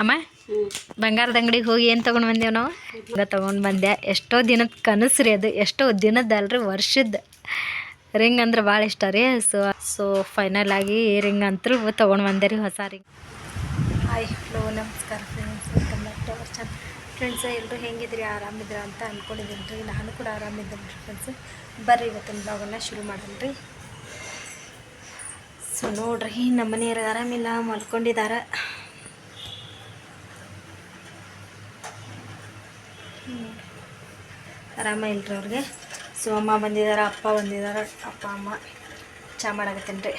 ಅಮ್ಮ, ಬಂಗಾರದ ಅಂಗಡಿಗೆ ಹೋಗಿ ಏನು ತೊಗೊಂಡು ಬಂದೇವು ನಾವು? ಈಗ ತೊಗೊಂಡು ಬಂದೆ ಎಷ್ಟೋ ದಿನದ ಕನಸು ರೀ ಅದು, ಎಷ್ಟೋ ದಿನದ ಅಲ್ರಿ ವರ್ಷದ. ರಿಂಗ್ ಅಂದ್ರೆ ಭಾಳ ಇಷ್ಟ ರೀ. ಸೊ ಸೊ ಫೈನಲ್ ಆಗಿ ರಿಂಗ್ ಅಂತೂ ತೊಗೊಂಡು ಬಂದೆ ರೀ ಹೊಸ ರಿಂಗ್ ಹಾಯ್ ಹಲೋ ನಮಸ್ಕಾರ friends welcome back to our channel friends ಎಲ್ಲರೂ ಹೆಂಗಿದ್ರಿ? ಆರಾಮಿದ್ರ ಅಂತ ಅಂದ್ಕೊಂಡಿದ್ದೀನಿ ರೀ. ನಾನು ಕೂಡ ಆರಾಮಿದ್ದೆ ಫ್ರೆಂಡ್ಸ್ ಬರ್ರಿ ಇವತ್ತಿನ ಬ್ಲಾಗನ್ನು ಶುರು ಮಾಡೋಣ ರೀ. ಸೊ ನೋಡ್ರಿ, ನಮ್ಮ ಮನೆಯವ್ರಿಗೆ ಆರಾಮಿಲ್ಲ ಮಲ್ಕೊಂಡಿದ್ದಾರೆ ಆರಾಮ ಇಲ್ರಿ ಅವ್ರಿಗೆ? ಸೊ, ಅಮ್ಮ ಬಂದಿದ್ದಾರೆ ಅಪ್ಪ ಬಂದಿದ್ದಾರೆ ಅಪ್ಪ, ಅಮ್ಮ ಚಹಾ ಮಾಡಾಕತ್ತೇನೆ ರೀ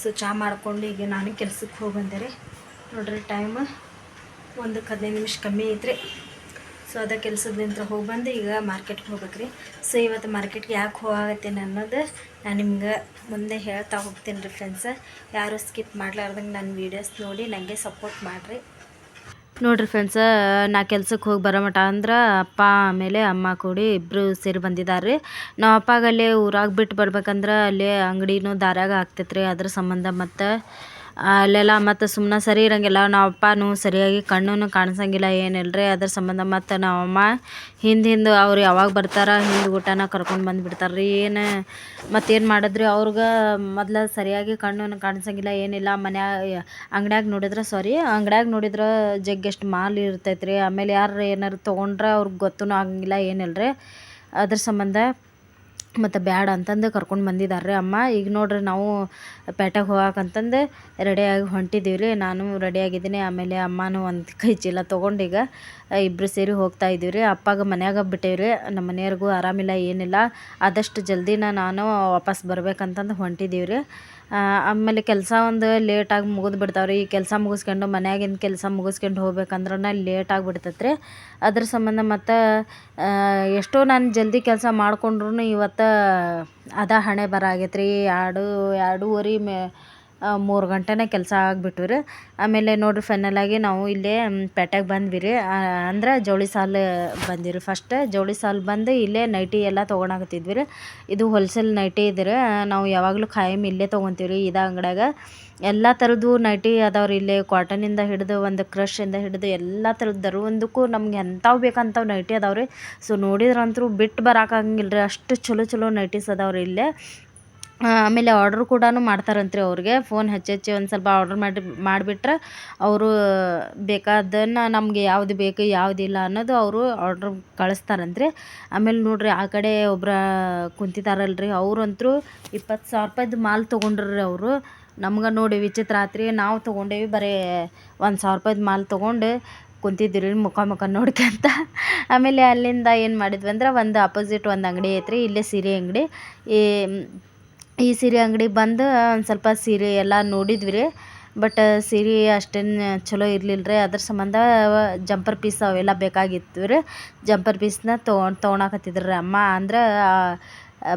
ಸೊ ಚಹಾ ಮಾಡ್ಕೊಂಡು ಈಗ ನಾನು ಕೆಲ್ಸಕ್ಕೆ ಹೋಗಿ ಬಂದೆ ರೀ. ನೋಡ್ರಿ ಟೈಮ್ ಒಂದಕ್ಕೆ ಹದಿನೈದು ನಿಮಿಷ ಕಮ್ಮಿ ಐತ್ರಿ. ಸೊ, ಅದ ಕೆಲಸದಿಂದ ಹೋಗಿ ಬಂದು ಈಗ ಮಾರ್ಕೆಟ್ಗೆ ಹೋಗ್ಬೇಕು ರೀ ಸೊ, ಇವತ್ತು ಮಾರ್ಕೆಟ್ಗೆ ಯಾಕೆ ಹೋಗತ್ತೇನೆ ಅನ್ನೋದು ನಾನು ನಿಮ್ಗೆ ಮುಂದೆ ಹೇಳ್ತಾ ಹೋಗ್ತೀನಿ ರೀ ಫ್ರೆಂಡ್ಸ್ ಯಾರು ಸ್ಕಿಪ್ ಮಾಡಲಾರ್ದಂಗೆ ನನ್ನ ವೀಡಿಯೋಸ್ ನೋಡಿ ನನಗೆ ಸಪೋರ್ಟ್ ಮಾಡಿರಿ. ನೋಡ್ರಿ ಫ್ರೆಂಡ್ಸ ನಾ ಕೆಲ್ಸಕ್ಕೆ ಹೋಗಿ ಬರೋ ಮಟ ಅಂದ್ರೆ ಅಪ್ಪ ಆಮೇಲೆ ಅಮ್ಮ ಕೂಡಿ ಇಬ್ಬರು ಸೇರಿ ಬಂದಿದ್ದಾರೆ ನಾವು ಅಪ್ಪಾಗ ಅಲ್ಲೇ ಊರಾಗ ಬಿಟ್ಟು ಬರ್ಬೇಕಂದ್ರೆ ಅಲ್ಲಿ ಅಂಗಡಿನೂ ದಾರ್ಯಾಗ ಆಗ್ತೈತೆ ರೀ ಅದ್ರ ಸಂಬಂಧ ಮತ್ತು ಅಲ್ಲೆಲ್ಲ ಮತ್ತು ಸುಮ್ಮನೆ ಸರಿ ಇರಂಗಿಲ್ಲ. ನಮ್ಮ ಅಪ್ಪನೂ ಸರಿಯಾಗಿ ಕಣ್ಣೂ ಕಾಣಿಸಂಗಿಲ್ಲ ಏನಿಲ್ಲ ರೀ ಅದ್ರ ಸಂಬಂಧ ಮತ್ತು ನಾವಮ್ಮ ಹಿಂದೆ ಹಿಂದೆ ಅವ್ರು ಯಾವಾಗ ಬರ್ತಾರ ಹಿಂದೆ ಊಟನ ಕರ್ಕೊಂಡು ಬಂದುಬಿಡ್ತಾರೆ ರೀ ಏನು ಮತ್ತೇನು ಮಾಡಿದ್ರಿ? ಅವ್ರಿಗೆ ಮೊದ್ಲು ಸರಿಯಾಗಿ ಕಣ್ಣೂ ಕಾಣಿಸಂಗಿಲ್ಲ ಏನಿಲ್ಲ. ಮನ್ಯಾಗ ಅಂಗಡ್ಯಾಗ ನೋಡಿದ್ರೆ ಸಾರಿ ಅಂಗಡ್ಯಾಗ ನೋಡಿದ್ರೆ ಜಗ್ಗೆಷ್ಟು ಮಾಲ್ ಇರ್ತೈತೆ ರೀ ಆಮೇಲೆ ಯಾರು ಏನಾರು ತೊಗೊಂಡ್ರೆ ಅವ್ರಿಗೆ ಗೊತ್ತೂ ಆಗಂಗಿಲ್ಲ ಏನಿಲ್ಲ ರೀ ಅದ್ರ ಸಂಬಂಧ ಮತ್ತು ಬ್ಯಾಡ ಅಂತಂದು ಕರ್ಕೊಂಡು ಬಂದಿದ್ದಾರೆ ರೀ ಅಮ್ಮ. ಈಗ ನೋಡಿರಿ ನಾವು ಪೇಟೆಗೆ ಹೋಗಾಕಂತಂದು ರೆಡಿಯಾಗಿ ಹೊಂಟಿದ್ದೀವಿ ರೀ ನಾನು ರೆಡಿಯಾಗಿದ್ದೀನಿ ಆಮೇಲೆ ಅಮ್ಮನೂ ಒಂದು ಕೈ ಚೀಲ ತೊಗೊಂಡು ಈಗ ಇಬ್ಬರು ಸೇರಿ ಹೋಗ್ತಾ ಇದ್ದೀವಿ ರೀ ಅಪ್ಪಾಗ ಮನ್ಯಾಗ ಬಿಟ್ಟೇವಿ ರೀ ನಮ್ಮ ಮನೆಯವ್ರಿಗೂ ಆರಾಮಿಲ್ಲ, ಏನಿಲ್ಲ. ಆದಷ್ಟು ಜಲ್ದಿನ ನಾನು ವಾಪಸ್ ಬರ್ಬೇಕಂತಂದು ಹೊಂಟಿದ್ದೀವಿ ರೀ ಆಮೇಲೆ ಕೆಲಸ ಒಂದು ಲೇಟಾಗಿ ಮುಗಿದು ಬಿಡ್ತಾವ್ರಿ. ಈ ಕೆಲಸ ಮುಗಿಸ್ಕೊಂಡು ಮನ್ಯಾಗಿನ ಕೆಲಸ ಮುಗಿಸ್ಕೊಂಡು ಹೋಗ್ಬೇಕಂದ್ರೆ ಲೇಟ್ ಆಗಿಬಿಡ್ತೈತೆ ರೀ ಅದ್ರ ಸಂಬಂಧ ಮತ್ತು ಎಷ್ಟೋ ನಾನು ಜಲ್ದಿ ಕೆಲಸ ಮಾಡ್ಕೊಂಡ್ರೂ ಇವತ್ತು ಅದ ಹಣೆ ಬರ ಆಗೈತ್ರಿ. ಎರಡು, ಎರಡೂವರೆ ಮೇ ಮೂರು ಗಂಟೆನೇ ಕೆಲಸ ಆಗಿಬಿಟ್ವಿ ರೀ ಆಮೇಲೆ ನೋಡಿರಿ ಫೈನಲಾಗಿ ನಾವು ಇಲ್ಲೇ ಪೇಟೆಗೆ ಬಂದ್ವಿ ರೀ ಅಂದ್ರೆ ಜವಳಿ ಸಾಲು ಬಂದಿರಿ ಫಸ್ಟ್ ಜವಳಿ ಸಾಲು ಬಂದು ಇಲ್ಲೇ ನೈಟಿ ಎಲ್ಲ ತೊಗೊಳಕತ್ತಿದ್ವಿ ರೀ ಇದು ಹೋಲ್ಸೇಲ್ ನೈಟಿ ಇದ್ರೆ. ನಾವು ಯಾವಾಗಲೂ ಖಾಯಂ ಇಲ್ಲೇ ತೊಗೊತೀವಿ ರೀ ಇದ ಅಂಗಡ್ಯಾಗ. ಎಲ್ಲ ಥರದ್ದು ನೈಟಿ ಅದಾವ್ರಿ ಇಲ್ಲೇ ಕಾಟನಿಂದ ಹಿಡಿದು ಒಂದು ಕ್ರಷಿಂದ ಹಿಡಿದು ಎಲ್ಲ ಥರದ್ದು ಒಂದಕ್ಕೂ ನಮ್ಗೆ ಎಂಥವು ಬೇಕಂಥವು ನೈಟಿ ಅದಾವ್ರಿ. ಸೊ ನೋಡಿದ್ರಂತೂ ಬಿಟ್ಟು ಬರೋಕ್ಕಾಗಂಗಿಲ್ಲ ರೀ ಅಷ್ಟು ಚಲೋ ಚಲೋ ನೈಟೀಸ್ ಅದಾವ್ರಿ ಇಲ್ಲೇ. ಆಮೇಲೆ ಆರ್ಡ್ರ್ ಕೂಡ ಮಾಡ್ತಾರಂತ್ರಿ ಅವ್ರಿಗೆ. ಫೋನ್ ಹಚ್ಚಿ ಹಚ್ಚಿ ಒಂದು ಸ್ವಲ್ಪ ಆರ್ಡ್ರ್ ಮಾಡಿ, ಮಾಡಿಬಿಟ್ರೆ ಅವರು ಬೇಕಾದ್ದನ್ನು ನಮಗೆ ಯಾವ್ದು ಬೇಕು ಯಾವುದಿಲ್ಲ ಅನ್ನೋದು ಅವರು ಆರ್ಡ್ರ್ ಕಳಿಸ್ತಾರಂತ್ರಿ. ಆಮೇಲೆ ನೋಡಿರಿ ಆ ಕಡೆ ಒಬ್ರು ಕುಂತಿದಾರಲ್ರಿ. ಅವ್ರಂತೂ ಇಪ್ಪತ್ತು ಸಾವಿರ ರೂಪಾಯ್ದು ಮಾಲ್ ತೊಗೊಂಡ್ರಿ ಅವರು. ನಮ್ಗೆ ನೋಡಿ ವಿಚಿತ್ರ ಆತ್ರಿ. ನಾವು ತೊಗೊಂಡೇವಿ ಬರೀ ಒಂದು ಸಾವಿರ ರೂಪಾಯ್ದು ಮಾಲ್ ತೊಗೊಂಡು ಕುಂತಿದ್ದೀರಿ ಮುಖ ಮುಖ ನೋಡ್ಕೊಂತ. ಆಮೇಲೆ ಅಲ್ಲಿಂದ ಏನು ಮಾಡಿದ್ವಿ ಅಂದ್ರೆ ಒಂದು ಅಪೋಸಿಟ್ ಒಂದು ಅಂಗಡಿ ಐತ್ರಿ. ಇಲ್ಲೇ ಸೀರೆ ಅಂಗಡಿ. ಈ ಈ ಸೀರೆ ಅಂಗ್ಡಿಗೆ ಬಂದು ಒಂದು ಸ್ವಲ್ಪ ಸೀರೆ ಎಲ್ಲ ನೋಡಿದ್ವಿ ರೀ ಬಟ್ ಸೀರೆ ಅಷ್ಟೇನು ಚಲೋ ಇರಲಿಲ್ಲ ರೀ ಅದ್ರ ಸಂಬಂಧ ಜಂಪರ್ ಪೀಸ್ ಅವೆಲ್ಲ ಬೇಕಾಗಿತ್ತು ರೀ ಜಂಪರ್ ಪೀಸ್ನ ತೊಗೊಂಡು ತೊಗೊಳಕತ್ತಿದ್ರು ರೀ ಅಮ್ಮ. ಅಂದ್ರೆ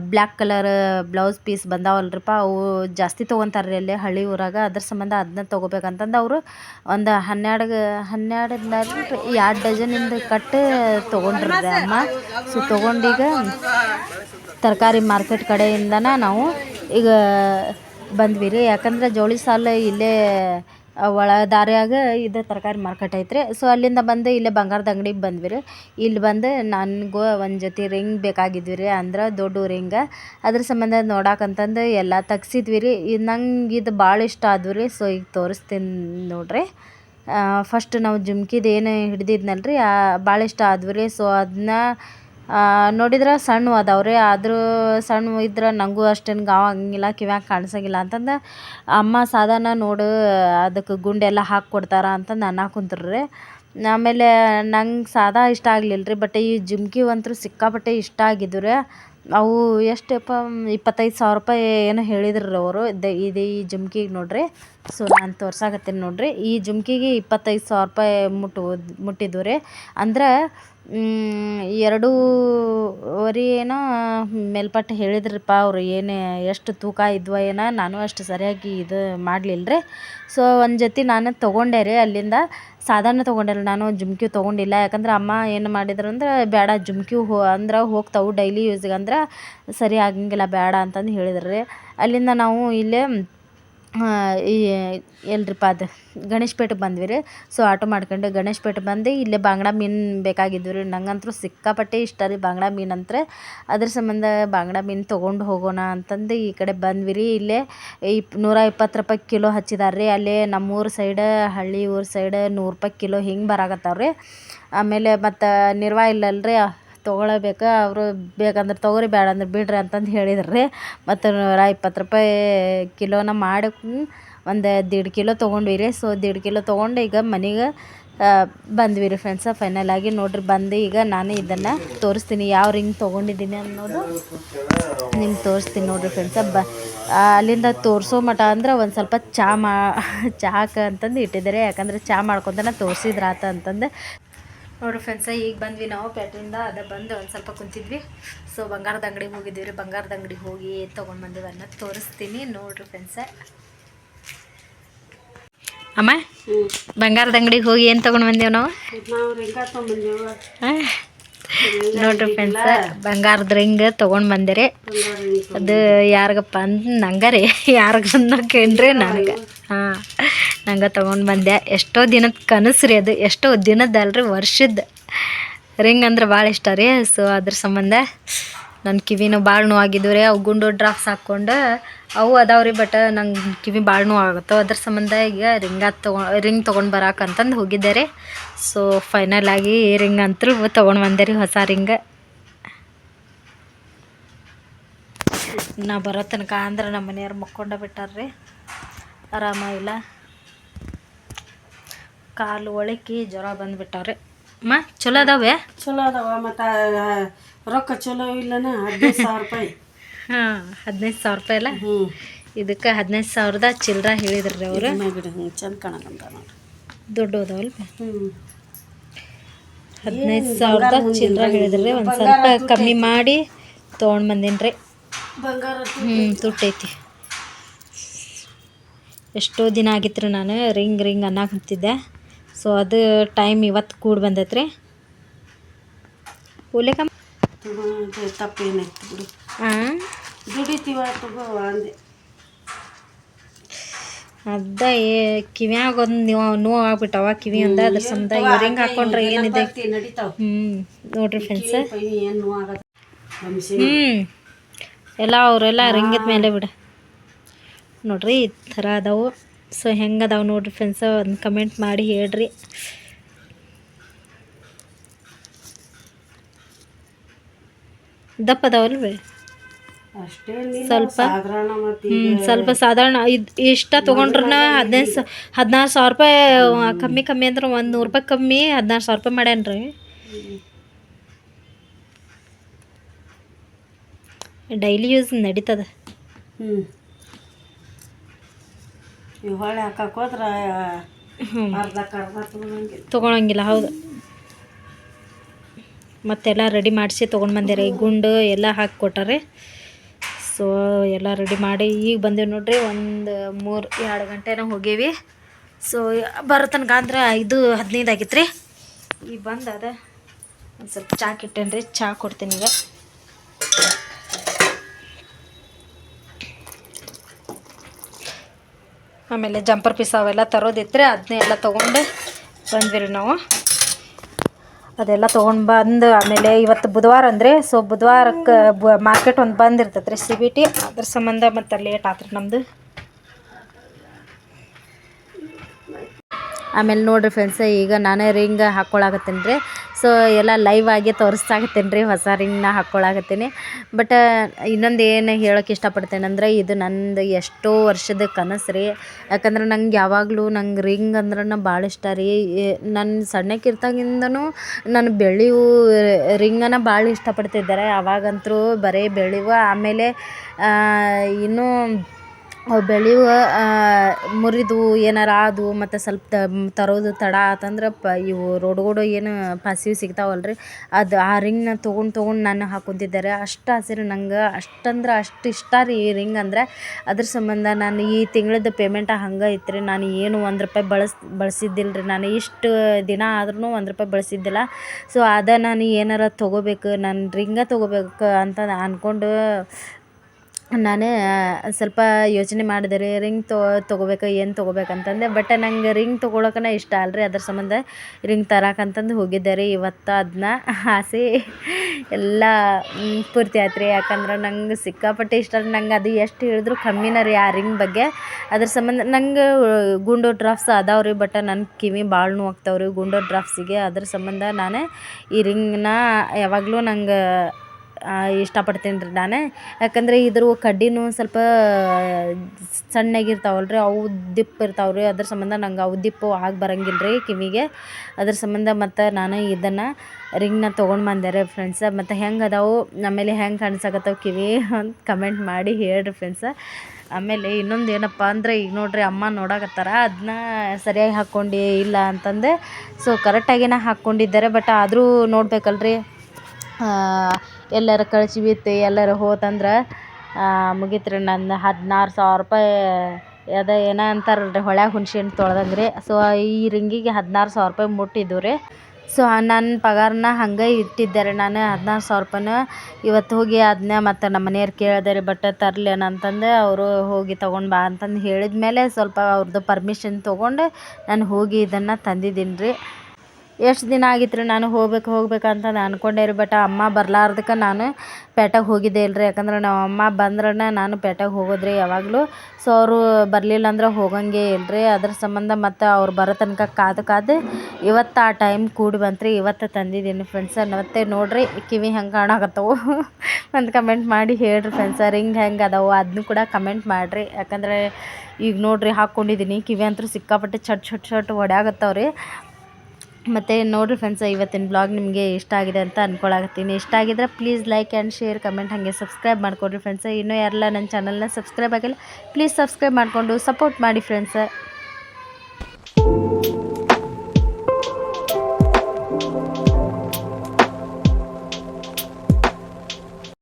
ಬ್ಲ್ಯಾಕ್ ಕಲರ್ ಬ್ಲೌಸ್ ಪೀಸ್ ಬಂದಾವಲ್ರಪ್ಪ ಅವು ಜಾಸ್ತಿ ತೊಗೊತಾರೆ ರೀ ಅಲ್ಲಿ ಹಳ್ಳಿ ಊರಾಗ. ಅದ್ರ ಸಂಬಂಧ ಅದನ್ನ ತೊಗೋಬೇಕಂತಂದು ಅವರು ಒಂದು ಹನ್ನೆರಡು ಹನ್ನೆರಡರಿಂದ ಎರಡು ಡಜನಿಂದ ಕಟ್ಟು ತೊಗೊಂಡ್ರಿ ಅಮ್ಮ. ಸೊ ತೊಗೊಂಡೀಗ ತರಕಾರಿ ಮಾರ್ಕೆಟ್ ಕಡೆಯಿಂದನೇ ನಾವು ಈಗ ಬಂದ್ವಿ ರೀ ಯಾಕಂದ್ರೆ ಜವಳಿ ಸಾಲು ಇಲ್ಲೇ ಒಳ ದಾರಿಯಾಗ ಇದು ತರಕಾರಿ ಮಾರ್ಕೆಟ್ ಐತ್ರಿ. ಸೊ ಅಲ್ಲಿಂದ ಬಂದು ಇಲ್ಲೇ ಬಂಗಾರದ ಅಂಗಡಿಗೆ ಬಂದ್ವಿ ರೀ ಇಲ್ಲಿ ಬಂದು ನನಗೂ ಒಂದು ಜೊತೆ ರಿಂಗ್ ಬೇಕಾಗಿದ್ವಿ ರೀ ಅಂದ್ರೆ ದೊಡ್ಡ ರಿಂಗ. ಅದ್ರ ಸಂಬಂಧ ನೋಡಾಕಂತಂದು ಎಲ್ಲ ತೆಗ್ಸಿದ್ವಿ ರೀ ಇದು ನಂಗೆ ಇದು ಭಾಳ ಇಷ್ಟ ಆದ್ವು ರೀ ಸೊ ಈಗ ತೋರಿಸ್ತೀನಿ ನೋಡ್ರಿ. ಫಸ್ಟ್ ನಾವು ಜುಮ್ಕಿದು ಏನು ಹಿಡ್ದಿದ್ನಲ್ಲ ರೀ ಭಾಳ ಇಷ್ಟ ಆದ್ವು ರೀ ಸೊ ಅದನ್ನ ನೋಡಿದ್ರೆ ಸಣ್ಣ ಅದಾವ್ರಿ, ಆದರೂ ಸಣ್ಣವು ಇದ್ರೆ ನನಗೂ ಅಷ್ಟೇನು ಗಾವ ಆಗಂಗಿಲ್ಲ ಕಿವ್ಯಾಗ ಕಾಣಿಸಂಗಿಲ್ಲ ಅಂತಂದು, ಅಮ್ಮ ಸಾಧಾರಣ ನೋಡು, ಅದಕ್ಕೆ ಗುಂಡೆಲ್ಲ ಹಾಕಿ ಕೊಡ್ತಾರ ಅಂತಂದು ಅನ್ನಕ್ಕೆ ರೀ ಆಮೇಲೆ ನಂಗೆ ಸಾದಾ ಇಷ್ಟ ಆಗಲಿಲ್ಲ ರೀ ಬಟ್ ಈ ಜುಮ್ಕಿ ಅಂತೂ ಸಿಕ್ಕಾಪಟ್ಟೆ ಇಷ್ಟ ಆಗಿದ್ವು ರೀ ಅವು ಎಷ್ಟಪ್ಪ, ಇಪ್ಪತ್ತೈದು ಸಾವಿರ ರೂಪಾಯಿ ಏನೋ ಹೇಳಿದ್ರು ಅವರು ಅವರು ಇದು ಈ ಜುಮ್ಕಿಗೆ ನೋಡಿರಿ. ಸೊ ನಾನು ತೋರ್ಸಾಕತ್ತೀನಿ ನೋಡಿರಿ. ಈ ಜುಮ್ಕಿಗೆ ಇಪ್ಪತ್ತೈದು ಸಾವಿರ ರೂಪಾಯಿ ಮುಟ್ಟು ಮುಟ್ಟಿದ್ವು ರೀ ಅಂದ್ರೆ ಎರಡೂವರೆ ಏನೋ ಮೇಲ್ಪಟ್ಟು ಹೇಳಿದ್ರಪ್ಪ ಅವರು, ಏನು ಎಷ್ಟು ತೂಕ ಇದ್ವ ಏನೋ, ನಾನು ಅಷ್ಟು ಸರಿಯಾಗಿ ಇದು ಮಾಡಲಿಲ್ಲ ರೀ ಸೊ ಒಂದು ಜೊತೆ ನಾನು ತೊಗೊಂಡೆ ರೀ ಅಲ್ಲಿಂದ. ಸಾಧಾರಣ ತೊಗೊಂಡಿಲ್ಲ. ನಾನು ಜುಮ್ಕಿ ತೊಗೊಂಡಿಲ್ಲ. ಯಾಕಂದ್ರೆ ಅಮ್ಮ ಏನು ಮಾಡಿದ್ರು ಅಂದ್ರೆ ಬೇಡ ಜುಮ್ಕಿ ಹೋ ಅಂದ್ರೆ ಹೋಗ್ತಾವೆ ಡೈಲಿ ಯೂಸಿಗೆ ಅಂದ್ರೆ, ಸರಿ, ಆಗಂಗಿಲ್ಲ ಬೇಡ ಅಂತಂದು ಹೇಳಿದ್ರು ರೀ. ಅಲ್ಲಿಂದ ನಾವು ಇಲ್ಲೇ ಈ, ಎಲ್ರಿಪ್ಪ ಅದು ಗಣೇಶಪೇಟೆಗೆ ಬಂದ್ವಿ ರೀ ಸೊ ಆಟೋ ಮಾಡ್ಕೊಂಡು ಗಣೇಶಪೇಟೆ ಬಂದು ಇಲ್ಲೇ ಬಾಂಗ್ಡಾ ಮೀನು ಬೇಕಾಗಿದ್ವು ರೀ. ನಂಗಂತೂ ಸಿಕ್ಕಾಪಟ್ಟೆ ಇಷ್ಟ ರೀ ಬಾಂಗ್ಡಾ ಮೀನು ಅಂತ ಅದ್ರ ಸಂಬಂಧ ಬಾಂಗ್ಡಾ ಮೀನು ತೊಗೊಂಡು ಹೋಗೋಣ ಅಂತಂದು ಈ ಕಡೆ ಬಂದ್ವಿ ರೀ ಇಲ್ಲೇ ಇಪ್, ನೂರ ಇಪ್ಪತ್ತು ರೂಪಾಯಿ ಕಿಲೋ ಹಚ್ಚಿದಾರೆ ರೀ. ಅಲ್ಲೇ ನಮ್ಮೂರ ಸೈಡ, ಹಳ್ಳಿ ಊರ ಸೈಡ ನೂರು ರೂಪಾಯಿ ಕಿಲೋ ಹಿಂಗೆ ಬರಾಕತ್ತಾವ ರೀ. ಆಮೇಲೆ ಮತ್ತು ನಿರ್ವಾ ಇಲ್ಲಲ್ರಿ. ತೊಗೊಳಬೇಕು, ಅವರು ಬೇಕಂದ್ರೆ ತೊಗೊರಿ ಬೇಡ ಅಂದ್ರೆ ಬಿಡ್ರಿ ಅಂತಂದು ಹೇಳಿದ್ರು. ರೀ ಮತ್ತು ನೂರ ಇಪ್ಪತ್ತು ರೂಪಾಯಿ ಕಿಲೋನ ಮಾಡಿ ಒಂದು ದೇಡ್ ಕಿಲೋ ತೊಗೊಂಡ್ವಿ ರೀ ಸೊ ದೇಡ್ ಕಿಲೋ ತೊಗೊಂಡು ಈಗ ಮನೆಗೆ ಬಂದ್ವಿ ರೀ ಫ್ರೆಂಡ್ಸ ಫೈನಲ್ ಆಗಿ ನೋಡ್ರಿ, ಬಂದು ಈಗ ನಾನು ಇದನ್ನು ತೋರಿಸ್ತೀನಿ. ಯಾವ ರಿಂಗ್ ತೊಗೊಂಡಿದ್ದೀನಿ ಅನ್ನೋದು ನಿಮ್ಗೆ ತೋರಿಸ್ತೀನಿ ನೋಡ್ರಿ ಫ್ರೆಂಡ್ಸ ಬ, ಅಲ್ಲಿಂದ ತೋರಿಸೋ ಮಠ ಅಂದ್ರೆ ಒಂದು ಸ್ವಲ್ಪ ಚಾ ಮಾ ಚಹಾಕ ಅಂತಂದು ಇಟ್ಟಿದ್ದಾರೆ. ಯಾಕಂದ್ರೆ ಚಾ ಮಾಡ್ಕೊತಾನೆ ತೋರಿಸಿದ್ರಾತ ಅಂತಂದು ನೋಡ್ರಿ ಫ್ರೆಂಡ್ಸ ಈಗ ಬಂದ್ವಿ ನಾವು ಪೇಟೆಯಿಂದ ಅದ ಬಂದು ಒಂದು ಸ್ವಲ್ಪ ಕುಂತಿದ್ವಿ. ಸೊ ಬಂಗಾರದ ಅಂಗಡಿಗೆ ಹೋಗಿದ್ವಿ ರೀ. ಬಂಗಾರದ ಅಂಗಡಿಗೆ ಹೋಗಿ ತೊಗೊಂಡು ಬಂದಿವಿ ಅನ್ನ. ತೋರಿಸ್ತೀನಿ ನೋಡ್ರಿ ಫ್ರೆಂಡ್ಸ ಅಮ್ಮ ಬಂಗಾರದ ಅಂಗಡಿಗೆ ಹೋಗಿ ಏನು ತೊಗೊಂಡು ಬಂದೇವು ನಾವು? ನೋಡ್ರಿ ಫ್ರೆಂಡ್ಸ ಬಂಗಾರದ ರಿಂಗ್ ತೊಗೊಂಡು ಬಂದಿರಿ ಅದು ಯಾರಿಗಪ್ಪ ಅಂತ ನಂಗೆ ರೀ. ಯಾರಿಗೆ ಅನ್ನೋಕೇನ್ರಿ ನನಗೆ ಹಾಂ. ನಂಗೆ ತೊಗೊಂಡು ಬಂದೆ. ಎಷ್ಟೋ ದಿನದ ಕನಸು ರೀ ಅದು. ಎಷ್ಟೋ ದಿನದಲ್ರಿ ವರ್ಷದ. ರಿಂಗ್ ಅಂದ್ರೆ ಭಾಳ ಇಷ್ಟ ರೀ. ಸೊ ಅದ್ರ ಸಂಬಂಧ ನನ್ನ ಕಿವಿನೂ ಭಾಳ ನೋವಾಗಿದ್ದು ರೀ. ಅವು ಗುಂಡು ಡ್ರಾಪ್ಸ್ ಹಾಕ್ಕೊಂಡು ಅವು ಅದಾವ ರೀ ಬಟ್ ನಂಗೆ ಕಿವಿ ಭಾಳ ಆಗುತ್ತೆ ಅದ್ರ ಸಂಬಂಧ ಈಗ ರಿಂಗ ತೊಗೊ, ರಿಂಗ್ ತೊಗೊಂಡು ಬರಾಕಂತಂದು ಹೋಗಿದ್ದೆ ರೀ. ಸೊ ಫೈನಲ್ ಆಗಿ ರಿಂಗ್ ಅಂತೂ ತೊಗೊಂಡು ಬಂದೆ ರೀ ಹೊಸ ರಿಂಗ್. ನಾ ಬರೋ ತನಕ ಅಂದ್ರೆ ನಮ್ಮ ಮನೆಯವ್ರು ಮಕ್ಕೊಂಡ ಬಿಟ್ಟಾರ್ರಿ ಆರಾಮ ಇಲ್ಲ. ಕಾಲು ಒಳಕಿ ಜ್ವರ ಬಂದ್ಬಿಟ್ಟವ್ರಿ. ಅಮ್ಮ ಚಲೋ ಅದಾವೆ? ಚಲೋ ಅದಾವ ಮತ್ತು ರೊಕ್ಕ ಚಲೋ ಇಲ್ಲನ ಹದಿನೈದು ಸಾವಿರ ರೂಪಾಯಿ. ಹಾಂ ಹದಿನೈದು ಸಾವಿರ ರೂಪಾಯಿ ಅಲ್ಲ? ಹ್ಞೂ ಇದಕ್ಕೆ ಹದಿನೈದು ಸಾವಿರದ ಚಿಲ್ಲರ ಹೇಳಿದ್ರಿ ಅವರು. ಬಿಡು ಹ್ಞೂ ಚಂದ ಕಾಣಕಂತ ನೋಡ್ರಿ ದುಡ್ಡು ಅದಾವಲ್ಲ ಹ್ಞೂ ಹದಿನೈದು ಸಾವಿರದ ಚಿಲ್ಲರ ಹೇಳಿದ್ರಿ ಒಂದು ಸ್ವಲ್ಪ ಕಮ್ಮಿ ಮಾಡಿ ತೊಗೊಂಡು ಬಂದೀನಿ ರೀ ಬಂಗಾರ ಹ್ಞೂ ತುಟ್ಟೈತಿ ಎಷ್ಟೋ ದಿನ ಆಗಿತ್ತು ರೀ ನಾನು ರಿಂಗ್ ರಿಂಗ್ ಅನ್ನಕಂತಿದ್ದೆ ಸೊ ಅದು ಟೈಮ್ ಇವತ್ತು ಕೂಡ ಬಂದೈತೆ ರೀ ತಪ್ಪೇನೈತಿ ಬಿಡು. ಹಾಂ ದುಡಿತೀವ ಅಂದೆ. ಅದ ಏ ಕಿವ್ಯಾಗ ಒಂದು ನೀವು ನೋವು ಆಗ್ಬಿಟ್ಟವ ಕಿವಿ ಅಂದ ಅದ್ರ ಸಂಬಂಧ ಇಯರಿಂಗ್ ಹಾಕೊಂಡ್ರೆ ಏನಿದೆ? ಹ್ಞೂ ನೋಡ್ರಿ ಫ್ರೆಂಡ್ಸ್ ಹ್ಞೂ ಎಲ್ಲ ಅವರೆಲ್ಲ ರಿಂಗಿದ ಮೇಲೆ ಬಿಡ. ನೋಡ್ರಿ ಈ ಥರ ಅದಾವು. ಸೊ ಹೆಂಗೆ ಅದಾವೆ ನೋಡ್ರಿ ಫ್ರೆಂಡ್ಸ ಒಂದು ಕಮೆಂಟ್ ಮಾಡಿ ಹೇಳ್ರಿ. ದಪ್ಪ ಅದಾವಲ್ವೇ? ಅಷ್ಟೇ ಸ್ವಲ್ಪ. ಹ್ಞೂ ಸ್ವಲ್ಪ ಸಾಧಾರಣ. ಇದು ಇಷ್ಟ ತೊಗೊಂಡ್ರನ ಹದಿನೈದು ಸ ಹದಿನಾರು ಸಾವಿರ ರೂಪಾಯಿ ಕಮ್ಮಿ ಕಮ್ಮಿ ಅಂದ್ರೆ ಒಂದು ನೂರು ರೂಪಾಯಿ ಕಮ್ಮಿ ಹದಿನಾರು ಸಾವಿರ ರೂಪಾಯಿ ಮಾಡ್ಯಾನ್ರಿ. ಡೈಲಿ ಯೂಸ್ ನಡೀತದ. ಹ್ಞೂ ಇವು ಹೊಳೆ ಹಾಕಕ್ಕೆ ಹೋದ್ರೆ ಅರ್ಧಕ್ಕೆ ಅರ್ಧ ತಗೊಳಂಗಿಲ್ಲ ತೊಗೊಳಂಗಿಲ್ಲ ಹೌದು. ಮತ್ತೆಲ್ಲ ರೆಡಿ ಮಾಡಿಸಿ ತೊಗೊಂಡು ಬಂದಿರಿ. ಗುಂಡು ಎಲ್ಲ ಹಾಕಿ ಕೊಟ್ಟಾರೆ. ಸೊ ಎಲ್ಲ ರೆಡಿ ಮಾಡಿ ಈಗ ಬಂದೇವೆ ನೋಡ್ರಿ ಒಂದು ಮೂರು ಎರಡು ಗಂಟೆನ ಹೋಗೇವಿ. ಸೊ ಬರೋ ತನಕ ಅಂದ್ರೆ ಐದು ಹದಿನೈದು ಆಗಿತ್ತು ರೀ ಈಗ ಬಂದು ಅದ. ಒಂದು ಸ್ವಲ್ಪ ಚಾಕ್ ಇಟ್ಟೇನಿ ರೀ ಚಾ ಕೊಡ್ತೀನಿ ಈಗ. ಆಮೇಲೆ ಜಂಪರ್ ಪೀಸ್ ಅವೆಲ್ಲ ತರೋದಿತ್ತು ಅದನ್ನೇ ಎಲ್ಲ ತೊಗೊಂಡು ಬಂದ್ವಿ ರೀ ನಾವು. ಅದೆಲ್ಲ ತೊಗೊಂಡು ಬಂದು ಆಮೇಲೆ ಇವತ್ತು ಬುಧವಾರ ಅಂದರೆ ಸೊ ಬುಧವಾರಕ್ಕೆ ಮಾರ್ಕೆಟ್ ಒಂದು ಬಂದಿರ್ತೈತೆ ರೀ ಸಿ ಬಿ ಟಿ. ಅದ್ರ ಸಂಬಂಧ ಮತ್ತು ಲೇಟ್ ಆತ್ರಿ ನಮ್ಮದು ಆಮೇಲೆ ನೋಡಿರಿ ಫ್ರೆಂಡ್ಸ್ ಈಗ ನಾನೇ ರಿಂಗ್ ಹಾಕ್ಕೊಳಕತ್ತೀನಿ ರೀ. ಸೊ ಎಲ್ಲ ಲೈವ್ ಆಗಿ ತೋರಿಸ್ತಾಗತ್ತೀನಿ ರೀ, ಹೊಸ ರಿಂಗ್ನ ಹಾಕ್ಕೊಳಕತ್ತೀನಿ ಬಟ್ ಇನ್ನೊಂದು ಏನು ಹೇಳೋಕೆ ಇಷ್ಟಪಡ್ತೇನೆ ಅಂದರೆ, ಇದು ನಂದು ಎಷ್ಟೋ ವರ್ಷದ ಕನಸು ರೀ. ಯಾಕಂದ್ರೆ ನಂಗೆ ಯಾವಾಗಲೂ ನಂಗೆ ರಿಂಗ್ ಅಂದ್ರೆ ಭಾಳ ಇಷ್ಟ ರೀ. ನನ್ನ ಸಣ್ಣಕ್ಕಿರ್ತಾಗಿಂದನೂ ನಾನು ಬೆಳೆಯು ರಿಂಗನ್ನು ಭಾಳ ಇಷ್ಟಪಡ್ತಿದ್ದಾರೆ. ಅವಾಗಂತೂ ಬರೀ ಬೆಳೆಯುವ ಆಮೇಲೆ ಇನ್ನೂ ಅವು ಬೆಳೆಯುವ ಮುರಿದು ಏನಾರ ಆದು, ಮತ್ತು ಸ್ವಲ್ಪ ತ, ತರೋದು ತಡ ಆತಂದ್ರೆ ಪ, ಇವು ರೋಡ್ಗಳು ಏನು ಪಾಸಿವ್ ಸಿಗ್ತಾವಲ್ಲ ರೀ ಅದು ಆ ರಿಂಗ್ನ ತೊಗೊಂಡು ತೊಗೊಂಡು ನಾನು ಹಾಕೊಂತಿದ್ದಾರೆ. ಅಷ್ಟು ಆಸೆ ರೀ ನಂಗೆ, ಅಷ್ಟಂದ್ರೆ ಅಷ್ಟು ಇಷ್ಟ ರೀ ಈ ರಿಂಗ್ ಅಂದರೆ. ಅದ್ರ ಸಂಬಂಧ ನಾನು ಈ ತಿಂಗಳದ ಪೇಮೆಂಟ ಹಂಗೆ ರೀ ನಾನು ಏನು ಒಂದು ರೂಪಾಯಿ ಬಳಸ್ ಬಳಸಿದ್ದಿಲ್ಲ ರೀ ನಾನು ಇಷ್ಟು ದಿನ ಆದ್ರೂ ಒಂದು ರೂಪಾಯಿ ಬಳಸಿದ್ದಿಲ್ಲ. ಸೊ ಅದ ನಾನು ಏನಾರ ತೊಗೋಬೇಕು, ನಾನು ರಿಂಗ ತೊಗೋಬೇಕು ಅಂತ ಅಂದ್ಕೊಂಡು ನಾನೇ ಸ್ವಲ್ಪ ಯೋಚನೆ ಮಾಡಿದೆ ರೀ ರಿಂಗ್ ತೊಗೋಬೇಕು, ಏನು ತೊಗೋಬೇಕಂತಂದೆ ಬಟ್ ನಂಗೆ ರಿಂಗ್ ತೊಗೊಳಕನ ಇಷ್ಟ ಅಲ್ರಿ ಅದ್ರ ಸಂಬಂಧ. ರಿಂಗ್ ತರಕಂತಂದು ಹೋಗಿದ್ದೆ ರೀ ಇವತ್ತು ಅದನ್ನ ಆಸೆ ಎಲ್ಲ ಪೂರ್ತಿ ಆಯ್ತು ರೀ. ಯಾಕಂದ್ರೆ ನಂಗೆ ಸಿಕ್ಕಾಪಟ್ಟೆ ಇಷ್ಟ ನಂಗೆ ಅದು ಎಷ್ಟು ಹೇಳಿದ್ರು ಕಮ್ಮಿನ ರೀ ಆ ರಿಂಗ್ ಬಗ್ಗೆ. ಅದ್ರ ಸಂಬಂಧ ನಂಗೆ ಗುಂಡು ಡ್ರಾಪ್ಸ್ ಅದಾವೆ ರೀ ಬಟ್ ನನ್ನ ಕಿವಿ ಭಾಳ ನೋವು ರೀ ಗುಂಡು ಡ್ರಾಪ್ಸಿಗೆ ಅದ್ರ ಸಂಬಂಧ ನಾನು ಈ ರಿಂಗ್ನ ಯಾವಾಗಲೂ ನಂಗೆ ಇಷ್ಟಪಡ್ತೀನಿ ರೀ ನಾನು. ಯಾಕಂದರೆ ಇದ್ರ ಕಡ್ಡಿನೂ ಸ್ವಲ್ಪ ಸಣ್ಣಗಿರ್ತಾವಲ್ಲ ರೀ ಅವು ದಿಪ್ಪ ಇರ್ತಾವೆ ರೀ ಅದ್ರ ಸಂಬಂಧ ನಂಗೆ ಅವು ದಿಪ್ಪು ಆಗಿ ಬರಂಗಿಲ್ಲ ರೀ ಕಿವಿಗೆ. ಅದ್ರ ಸಂಬಂಧ ಮತ್ತು ನಾನು ಇದನ್ನು ರಿಂಗ್ನ ತೊಗೊಂಡು ಬಂದೆ ರೀ ಫ್ರೆಂಡ್ಸ ಮತ್ತು ಹೆಂಗೆ ಅದಾವು ಆಮೇಲೆ ಹೆಂಗೆ ಕಾಣಿಸಕತ್ತಾವ ಕಿವಿ ಅಂತ ಕಮೆಂಟ್ ಮಾಡಿ ಹೇಳ್ರಿ ಫ್ರೆಂಡ್ಸ ಆಮೇಲೆ ಇನ್ನೊಂದು ಏನಪ್ಪ ಅಂದರೆ, ಈಗ ನೋಡ್ರಿ ಅಮ್ಮ ನೋಡಕತ್ತಾರ ಅದನ್ನ ಸರಿಯಾಗಿ ಹಾಕ್ಕೊಂಡು ಇಲ್ಲ ಅಂತಂದೆ. ಸೊ ಕರೆಕ್ಟಾಗಿನ ಹಾಕ್ಕೊಂಡಿದ್ದಾರೆ ಬಟ್ ಆದರೂ ನೋಡ್ಬೇಕಲ್ರಿ. ಎಲ್ಲರ ಕಳಿಸಿ ಬಿತ್ತು ಎಲ್ಲರ ಹೋತಂದ್ರೆ ಮುಗೀತು ರೀ ನನ್ನ ಹದಿನಾರು ಸಾವಿರ ರೂಪಾಯಿ ಅದ ಏನ ಅಂತಾರಲ್ರಿ ಹೊಳ್ಯಾಗ ಹುಣ್ಸೆ ಹಣ್ಣು ತೊಳ್ದಂಗೆ ರೀ ಸೊ ಈ ರಿಂಗಿಗೆ ಹದಿನಾರು ಸಾವಿರ ರೂಪಾಯಿ ಮುಟ್ಟಿದ್ದು ರೀ ಸೊ ನನ್ನ ಪಗಾರನ ಹಂಗೆ ಇಟ್ಟಿದ್ದೆ ರೀ ನಾನು ಹದಿನಾರು ಸಾವಿರ ರೂಪಾಯಿನ. ಇವತ್ತು ಹೋಗಿ ಅದನ್ನ ಮತ್ತು ನಮ್ಮ ಮನೆಯವ್ರು ಕೇಳಿದೆ ರೀ ಬಟ್ ತರ್ಲೇನು ಅಂತಂದು ಅವರು ಹೋಗಿ ತೊಗೊಂಡು ಬಾ ಅಂತಂದು ಹೇಳಿದ ಮೇಲೆ ಸ್ವಲ್ಪ ಅವ್ರದ್ದು ಪರ್ಮಿಷನ್ ತೊಗೊಂಡು ನಾನು ಹೋಗಿ ಇದನ್ನು ತಂದಿದ್ದೀನಿ ರೀ. ಎಷ್ಟು ದಿನ ಆಗಿತ್ತು ನಾನು ಹೋಗ್ಬೇಕು ಹೋಗ್ಬೇಕು ಅಂತಂದು ಅಂದ್ಕೊಂಡೆ ರೀ ಬಟ್ ಅಮ್ಮ ಬರ್ಲಾರ್ದಕ್ಕೆ ನಾನು ಪೇಟೆಗೆ ಹೋಗಿದ್ದೆ ಇಲ್ರಿ. ಯಾಕಂದ್ರೆ ನಮ್ಮ ಅಮ್ಮ ಬಂದ್ರೆ ನಾನು ಪೇಟೆಗೆ ಹೋಗೋದ್ರಿ ಯಾವಾಗಲೂ. ಸೊ ಅವರು ಬರಲಿಲ್ಲ ಅಂದ್ರೆ ಹೋಗಂಗೆ ಇಲ್ರಿ. ಅದ್ರ ಸಂಬಂಧ ಮತ್ತು ಅವ್ರು ಬರೋ ತನಕ ಕಾದು ಕಾದು ಇವತ್ತು ಆ ಟೈಮ್ ಕೂಡಿ ಬಂತ್ರಿ. ಇವತ್ತು ತಂದಿದ್ದೀನಿ ಫ್ರೆಂಡ್ಸ ಮತ್ತೆ ನೋಡ್ರಿ, ಕಿವಿ ಹೆಂಗೆ ಕಾಣಾಕತ್ತವು. ಒಂದು ಕಮೆಂಟ್ ಮಾಡಿ ಹೇಳ್ರಿ ಫ್ರೆಂಡ್ಸ ರಿಂಗ್ ಹೆಂಗೆ ಅದಾವು ಅದನ್ನು ಕೂಡ ಕಮೆಂಟ್ ಮಾಡಿರಿ. ಯಾಕಂದರೆ ಈಗ ನೋಡ್ರಿ ಹಾಕ್ಕೊಂಡಿದ್ದೀನಿ ಕಿವಿ ಅಂತೂ ಸಿಕ್ಕಾಪಟ್ಟೆ ಚಟ್ ಚಟ್ ಚಟ್ ರೀ ಮತ್ತು ನೋಡಿರಿ ಫ್ರೆಂಡ್ಸ್ ಇವತ್ತಿನ ಬ್ಲಾಗ್ ನಿಮಗೆ ಇಷ್ಟ ಆಗಿದೆ ಅಂತ ಅಂದ್ಕೊಳಕತ್ತೀನಿ ಇಷ್ಟ ಆಗಿದ್ರೆ please like and share comment ಹಾಗೆ ಸಬ್ಸ್ಕ್ರೈಬ್ ಮಾಡ್ಕೊಡ್ರಿ ಫ್ರೆಂಡ್ಸ್ ಇನ್ನೂ ಯಾರೆಲ್ಲ ನನ್ನ ಚಾನಲ್ನ ಸಬ್ಸ್ಕ್ರೈಬ್ ಆಗಿಲ್ಲ ಪ್ಲೀಸ್ ಸಬ್ಸ್ಕ್ರೈಬ್ ಮಾಡಿಕೊಂಡು ಸಪೋರ್ಟ್ ಮಾಡಿ ಫ್ರೆಂಡ್ಸ